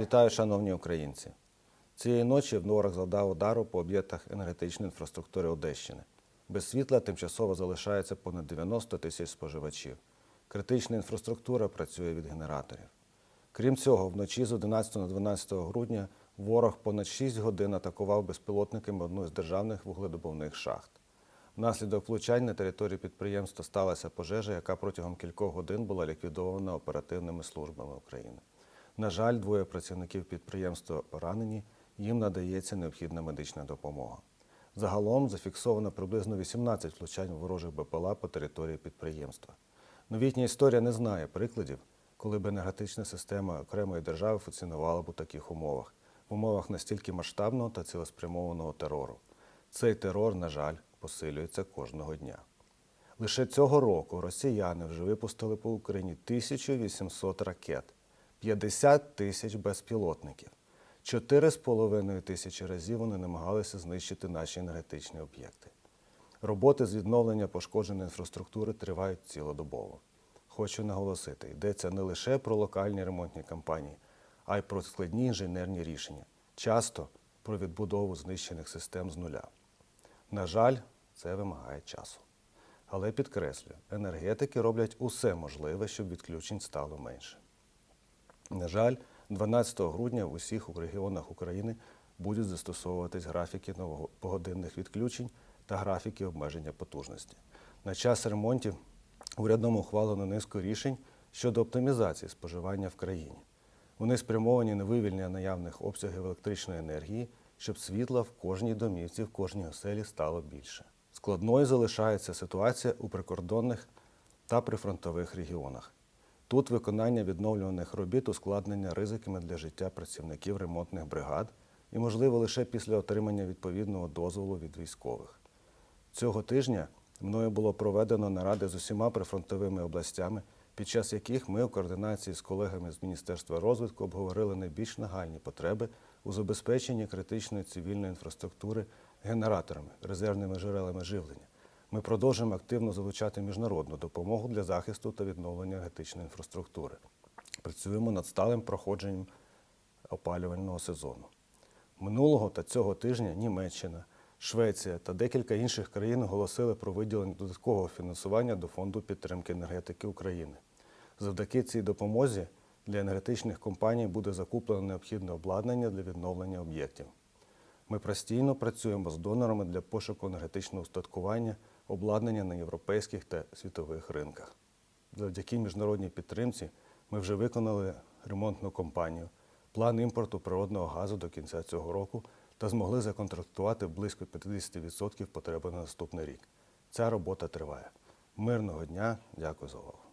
Вітаю, шановні українці. Цієї ночі ворог завдав удару по об'єктах енергетичної інфраструктури Одещини. Без світла тимчасово залишається понад 90 тисяч споживачів. Критична інфраструктура працює від генераторів. Крім цього, вночі з 11 на 12 грудня ворог понад 6 годин атакував безпілотниками одну з державних вугледобувних шахт. Внаслідок влучань на території підприємства сталася пожежа, яка протягом кількох годин була ліквідована оперативними службами України. На жаль, двоє працівників підприємства поранені, їм надається необхідна медична допомога. Загалом зафіксовано приблизно 18 влучань ворожих БПЛА по території підприємства. Новітня історія не знає прикладів, коли б енергетична система окремої держави функціонувала б у таких умовах, в умовах настільки масштабного та цілеспрямованого терору. Цей терор, на жаль, посилюється кожного дня. Лише цього року росіяни вже випустили по Україні 1800 ракет, 50 тисяч безпілотників. 4,5 тисячі разів вони намагалися знищити наші енергетичні об'єкти. Роботи з відновлення пошкодженої інфраструктури тривають цілодобово. Хочу наголосити, йдеться не лише про локальні ремонтні кампанії, а й про складні інженерні рішення, часто про відбудову знищених систем з нуля. На жаль, це вимагає часу. Але підкреслюю, енергетики роблять усе можливе, щоб відключень стало менше. На жаль, 12 грудня в усіх регіонах України будуть застосовуватись графіки погодинних відключень та графіки обмеження потужності. На час ремонтів урядом ухвалено низку рішень щодо оптимізації споживання в країні. Вони спрямовані на вивільнення наявних обсягів електричної енергії, щоб світла в кожній домівці, в кожній оселі стало більше. Складною залишається ситуація у прикордонних та прифронтових регіонах. Тут виконання відновлюваних робіт ускладнення ризиками для життя працівників ремонтних бригад і можливо лише після отримання відповідного дозволу від військових. Цього тижня мною було проведено наради з усіма прифронтовими областями, під час яких ми у координації з колегами з Міністерства розвитку обговорили найбільш нагальні потреби у забезпеченні критичної цивільної інфраструктури генераторами, резервними джерелами живлення. Ми продовжуємо активно залучати міжнародну допомогу для захисту та відновлення енергетичної інфраструктури. Працюємо над сталим проходженням опалювального сезону. Минулого та цього тижня Німеччина, Швеція та декілька інших країн оголосили про виділення додаткового фінансування до Фонду підтримки енергетики України. Завдяки цій допомозі для енергетичних компаній буде закуплено необхідне обладнання для відновлення об'єктів. Ми постійно працюємо з донорами для пошуку енергетичного устаткування, обладнання на європейських та світових ринках. Завдяки міжнародній підтримці ми вже виконали ремонтну кампанію, план імпорту природного газу до кінця цього року та змогли законтрактувати близько 50% потреби на наступний рік. Ця робота триває. Мирного дня, дякую за увагу.